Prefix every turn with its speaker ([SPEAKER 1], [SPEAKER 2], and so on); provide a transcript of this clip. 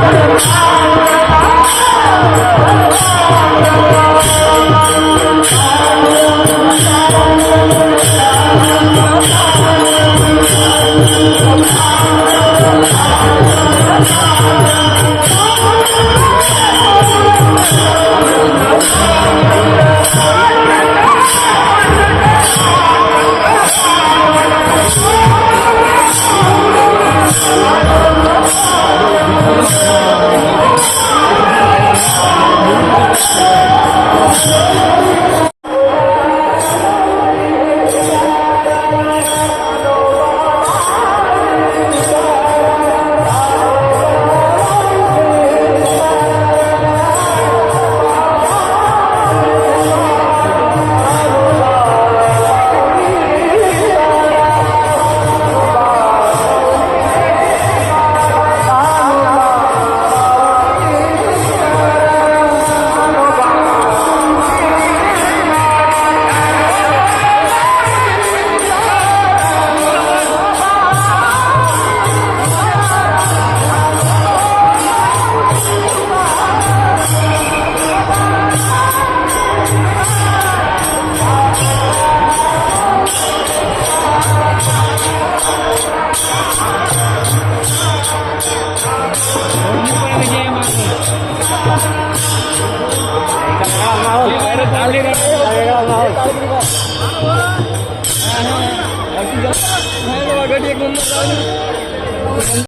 [SPEAKER 1] Oh, my God. ગાડી એક number